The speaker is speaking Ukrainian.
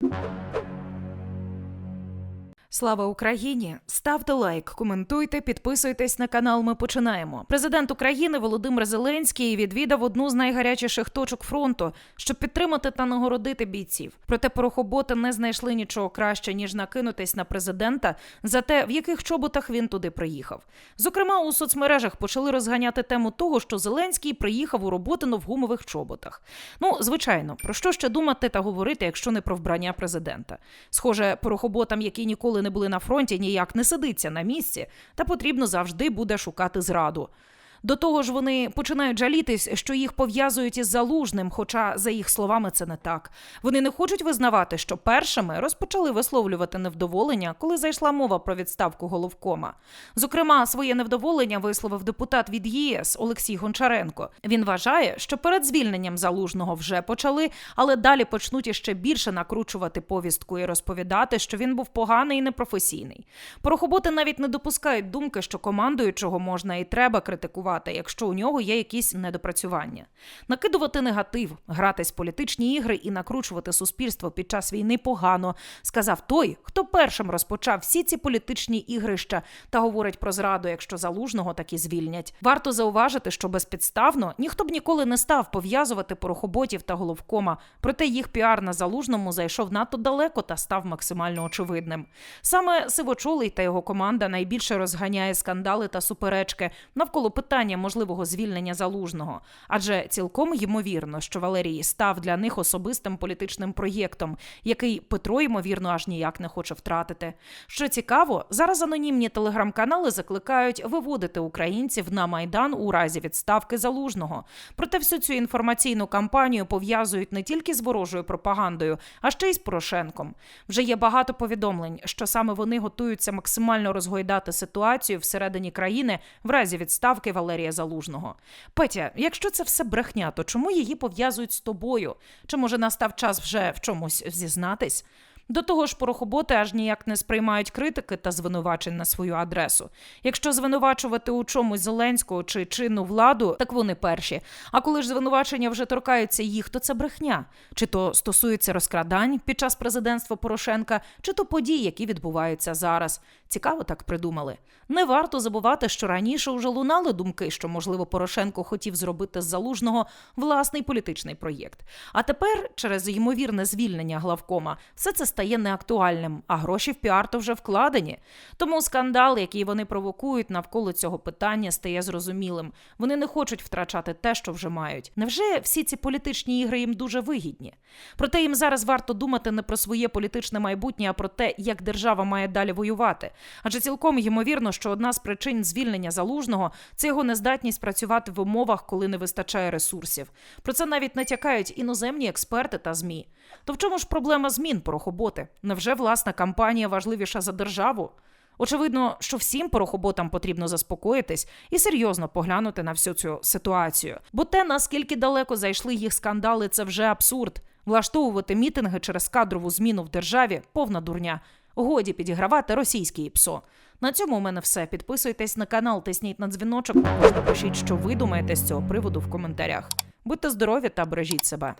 you Слава Україні! Ставте лайк, коментуйте, підписуйтесь на канал. Ми починаємо. Президент України Володимир Зеленський відвідав одну з найгарячіших точок фронту, щоб підтримати та нагородити бійців. Проте порохоботи не знайшли нічого краще ніж накинутись на президента за те, в яких чоботах він туди приїхав. Зокрема, у соцмережах почали розганяти тему того, що Зеленський приїхав у роботину в гумових чоботах. Ну, звичайно, про що ще думати та говорити, якщо не про вбрання президента? Схоже, порохоботам, які ніколи не були на фронті, ніяк не сидиться на місці, та потрібно завжди буде шукати зраду. До того ж, вони починають жалітись, що їх пов'язують із залужним, хоча, за їх словами, це не так. Вони не хочуть визнавати, що першими розпочали висловлювати невдоволення, коли зайшла мова про відставку головкома. Зокрема, своє невдоволення висловив депутат від ЄС Олексій Гончаренко. Він вважає, що перед звільненням залужного вже почали, але далі почнуть іще більше накручувати повістку і розповідати, що він був поганий і непрофесійний. Порохоботи навіть не допускають думки, що командуючого можна і треба критикувати, якщо у нього є якісь недопрацювання. Накидувати негатив, гратись в політичні ігри і накручувати суспільство під час війни погано, сказав той, хто першим розпочав всі ці політичні ігрища та говорить про зраду, якщо залужного таки звільнять. Варто зауважити, що безпідставно ніхто б ніколи не став пов'язувати порохоботів та головкома, проте їх піар на залужному зайшов надто далеко та став максимально очевидним. Саме Сивочолий та його команда найбільше розганяє скандали та суперечки навколо питання можливого звільнення залужного, адже цілком ймовірно, що Валерій став для них особистим політичним проєктом, який Петро ймовірно аж ніяк не хоче втратити. Що цікаво, зараз анонімні телеграм-канали закликають виводити українців на майдан у разі відставки залужного. Проте всю цю інформаційну кампанію пов'язують не тільки з ворожою пропагандою, а ще й з Порошенком. Вже є багато повідомлень, що саме вони готуються максимально розгойдати ситуацію всередині країни в разі відставки Валерія Залужного. Петя, якщо це все брехня, то чому її пов'язують з тобою? Чи може настав час вже в чомусь зізнатись? До того ж, порохоботи аж ніяк не сприймають критики та звинувачень на свою адресу. Якщо звинувачувати у чомусь Зеленського чи чинну владу, так вони перші. А коли ж звинувачення вже торкаються їх, то це брехня. Чи то стосується розкрадань під час президентства Порошенка, чи то подій, які відбуваються зараз. Цікаво так придумали. Не варто забувати, що раніше вже лунали думки, що, можливо, Порошенко хотів зробити з залужного власний політичний проєкт. А тепер, через ймовірне звільнення главкома, все це стає неактуальним, а гроші в піар то вже вкладені. Тому скандал, який вони провокують навколо цього питання, стає зрозумілим. Вони не хочуть втрачати те, що вже мають. Невже всі ці політичні ігри їм дуже вигідні? Проте їм зараз варто думати не про своє політичне майбутнє, а про те, як держава має далі воювати. Адже цілком ймовірно, що одна з причин звільнення залужного це його нездатність працювати в умовах, коли не вистачає ресурсів. Про це навіть натякають іноземні експерти та змі. То в чому ж проблема змін порохоботи? Невже власна кампанія важливіша за державу? Очевидно, що всім порохоботам потрібно заспокоїтись і серйозно поглянути на всю цю ситуацію. Бо те, наскільки далеко зайшли їх скандали, це вже абсурд. Влаштовувати мітинги через кадрову зміну в державі повна дурня. Годі підігравати російський ПСО. На цьому у мене все. Підписуйтесь на канал, тисніть на дзвіночок. Також напишіть, що ви думаєте з цього приводу в коментарях. Будьте здорові та бережіть себе.